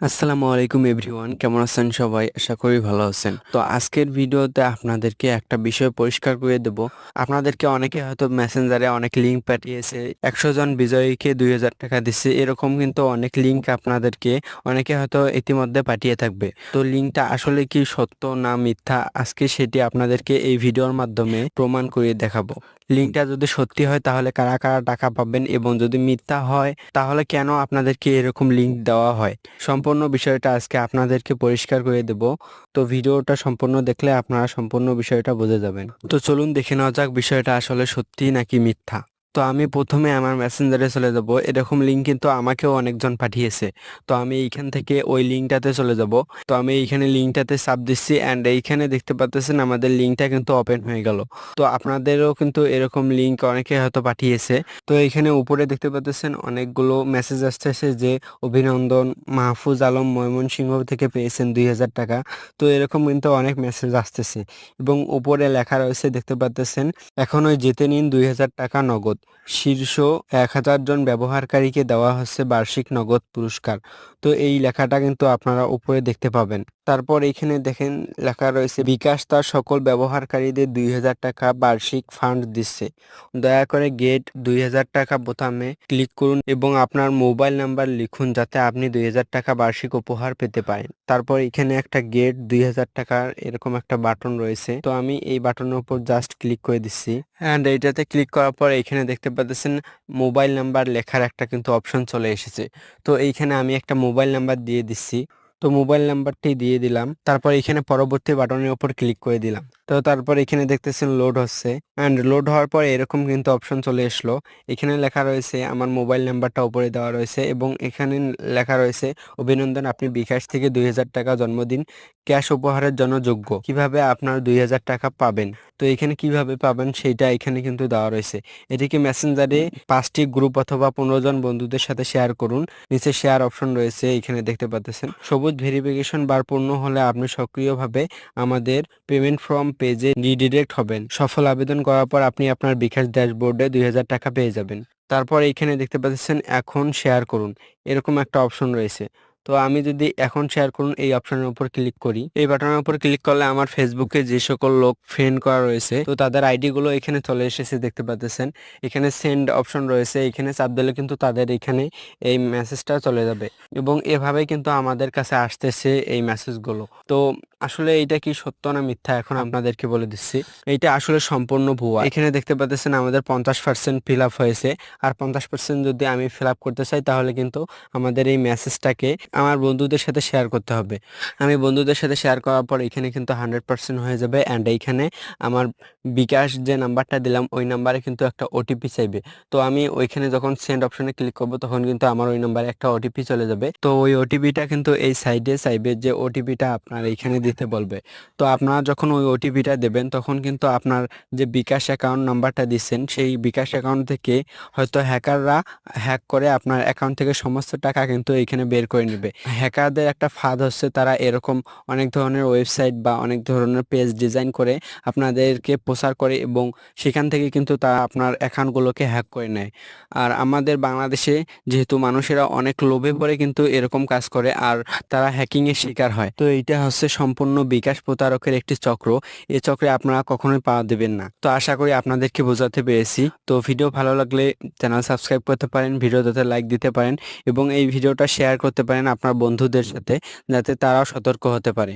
আসসালামু আলাইকুম এভরিওয়ান, কেমন আছেন সবাই? আশা করি ভালো আছেন। তো আজকের ভিডিওতে আপনাদেরকে একটা বিষয় পরিষ্কার করে দেব। আপনাদেরকে অনেকে হয়তো মেসেঞ্জারে অনেক লিঙ্ক পাঠিয়েছে, একশো জন বিজয়ীকে দুই হাজার টাকা দিচ্ছে, এরকম কিন্তু অনেক লিঙ্ক আপনাদেরকে অনেকে হয়তো ইতিমধ্যে পাঠিয়ে থাকবে। তো লিঙ্কটা আসলে কি সত্য না মিথ্যা, আজকে সেটি আপনাদেরকে এই ভিডিওর মাধ্যমে প্রমাণ করে দেখাবো। লিঙ্কটা যদি সত্যি হয়, তাহলে কারা কারা টাকা পাবেন? এবং যদি মিথ্যা হয়, তাহলে কেন আপনাদেরকে এরকম লিঙ্ক দেওয়া হয়? সম্পূর্ণ বিষয়টা আজকে আপনাদেরকে পরিষ্কার করে দেব। তো ভিডিওটা সম্পূর্ণ দেখলে আপনারা সম্পূর্ণ বিষয়টা বুঝে যাবেন। তো চলুন দেখে নেওয়া যাক বিষয়টা আসলে সত্যি নাকি মিথ্যা। তো আমি প্রথমে আমার মেসেঞ্জারে চলে যাব। এরকম লিঙ্ক কিন্তু আমাকেও অনেকজন পাঠিয়েছে। তো আমি এইখান থেকে ওই লিঙ্কটাতে চলে যাব। তো আমি এইখানে লিঙ্কটাতে সাব দিচ্ছি অ্যান্ড এইখানে দেখতে পাচ্ছেন আমাদের লিঙ্কটা কিন্তু ওপেন হয়ে গেল। তো আপনাদেরও কিন্তু এরকম লিঙ্ক অনেকে হয়তো পাঠিয়েছে। তো এইখানে উপরে দেখতে পাচ্ছেন অনেকগুলো মেসেজ আসতেছে যে, অভিনন্দন, মাহফুজ আলম ময়মনসিংহ থেকে পেয়েছেন দুই হাজার টাকা। তো এরকম কিন্তু অনেক মেসেজ আসতেছে। এবং উপরে লেখা রয়েছে দেখতে পাচ্ছেন এখন ওই জিতে নিন দুই হাজার টাকা নগদ। শীর্ষ এক হাজার জন ব্যবহারকারীকে দেওয়া হচ্ছে বার্ষিক নগদ পুরস্কার। তো এই লেখাটা কিন্তু আপনারা উপরে দেখতে পাবেন। তারপর এখানে দেখেন লেখা রয়েছে, বিকাশ তার সকল ব্যবহারকারীদের দুই হাজার টাকা বার্ষিক ফান্ড দিচ্ছে। দয়া করে গেট দুই হাজার টাকা বোতামে ক্লিক করুন এবং আপনার মোবাইল নাম্বার লিখুন যাতে আপনি দুই হাজার টাকা বার্ষিক উপহার পেতে পারেন। তারপর এখানে একটা গেট দুই হাজার টাকার এরকম একটা বাটন রয়েছে। তো আমি এই বাটনের উপর জাস্ট ক্লিক করে দিচ্ছি। অ্যান্ড এইটাতে ক্লিক করার পর এইখানে দেখতে পাচ্ছেন মোবাইল নাম্বার লেখার একটা কিন্তু অপশন চলে এসেছে। তো এইখানে আমি একটা মোবাইল নাম্বার দিয়ে দিচ্ছি। তো মোবাইল নাম্বারটি দিয়ে দিলাম। তারপর এখানে পরবর্তী বাটনের ওপর ক্লিক করে দিলাম। তো তারপর এখানে দেখতেছেন লোড হচ্ছে অ্যান্ড লোড হওয়ার পর এরকম কিন্তু অপশন চলে আসলো। এখানে লেখা রয়েছে, আমার মোবাইল নাম্বারটা উপরে দেওয়া রয়েছে এবং এখানে লেখা রয়েছে, অভিনন্দন, আপনি বিকাশ থেকে দুই হাজার টাকা জন্মদিন, ক্যাশ উপহারের জন্য যোগ্য। কীভাবে আপনার দুই হাজার টাকা পাবেন? তো এখানে কীভাবে পাবেন সেইটা এখানে কিন্তু দেওয়া রয়েছে। এটিকে মেসেঞ্জারে পাঁচটি গ্রুপ অথবা পনেরো জন বন্ধুদের সাথে শেয়ার করুন। নিচে শেয়ার অপশন রয়েছে, এখানে দেখতে পাচ্ছেন। সবুজ ভেরিফিকেশন বার পূর্ণ হলে আপনি সক্রিয়ভাবে আমাদের পেমেন্ট ফর্ম পেজে রিডিরেক্ট হবেন। সফল আবেদন করার পর আপনি আপনার বিকাশ ড্যাশবোর্ডে দুই হাজার টাকা পেয়ে যাবেন। তারপর এখানে দেখতে পাচ্ছেন, এখন শেয়ার করুন। এরকম একটা অপশন রয়েছে। তো আমি যদি এখন শেয়ার করুন এই অপশনের উপর ক্লিক করি, এই বাটনের উপর ক্লিক করলে আমার ফেসবুকে যে সকল লোক ফ্রেন্ড করা রয়েছে, তো তাদের আইডিগুলো এখানে চলে এসেছে দেখতে পাচ্ছেন। এখানে সেন্ড অপশন রয়েছে, এখানে চাপ দিলে কিন্তু তাদের এখানে এই মেসেজটা চলে যাবে। এবং এভাবে কিন্তু আমাদের কাছে আসতেছে এই মেসেজগুলো। তো আসলে এইটা কি সত্য না মিথ্যা এখন আপনাদেরকে বলে দিচ্ছি। এইটা আসলে সম্পূর্ণ ভুয়া। এখানে দেখতে পাচ্ছেন আমাদের পঞ্চাশ পার্সেন্ট ফিল আপ হয়েছে। আর পঞ্চাশ পার্সেন্ট যদি আমি ফিল আপ করতে চাই, তাহলে কিন্তু আমাদের এই মেসেজটাকে আমার বন্ধুদের সাথে শেয়ার করতে হবে। আমি বন্ধুদের সাথে শেয়ার করার পর এখানে কিন্তু হান্ড্রেড পার্সেন্ট হয়ে যাবে। অ্যান্ড এইখানে আমার বিকাশ যে নাম্বারটা দিলাম, ওই নাম্বারে কিন্তু একটা ওটিপি চাইবে। তো আমি ওইখানে যখন সেন্ড অপশনে ক্লিক করব, তখন কিন্তু আমার ওই নাম্বারে একটা ওটিপি চলে যাবে। তো ওই ওটিপিটা কিন্তু এই সাইডে চাইবে যে ওটিপিটা আপনার এইখানে দিতে বলবে। তো আপনারা যখন ওই ওটিপিটা দেবেন, তখন কিন্তু আপনার যে বিকাশ অ্যাকাউন্ট নাম্বারটা দিচ্ছেন, সেই বিকাশ অ্যাকাউন্ট থেকে হয়তো হ্যাকাররা হ্যাক করে আপনার অ্যাকাউন্ট থেকে সমস্ত টাকা কিন্তু এইখানে বের করে নেবে। হ্যাকারদের একটা ফাঁদ হচ্ছে, তারা এরকম অনেক ধরনের ওয়েবসাইট বা অনেক ধরনের পেজ ডিজাইন করে আপনাদেরকে প্রচার করে এবং সেখান থেকে কিন্তু তারা আপনার অ্যাকাউন্টগুলোকে হ্যাক করে নেয়। আর আমাদের বাংলাদেশে যেহেতু মানুষেরা অনেক লোভে পড়ে কিন্তু এরকম কাজ করে, আর তারা হ্যাকিংয়ের শিকার হয়। তো এইটা হচ্ছে সম্পূর্ণ বিকাশ প্রতারকের একটি চক্র। এই চক্রে আপনারা কখনোই পা দেবেন না। তো আশা করি আপনাদেরকে বোঝাতে পেরেছি। তো ভিডিও ভালো লাগলে চ্যানেল সাবস্ক্রাইব করতে পারেন ভিডিওটাতে লাইক দিতে পারেন এবং এই ভিডিওটা শেয়ার করতে পারেন আপনার বন্ধুদের সাথে, যাতে তারাও সতর্ক হতে পারে।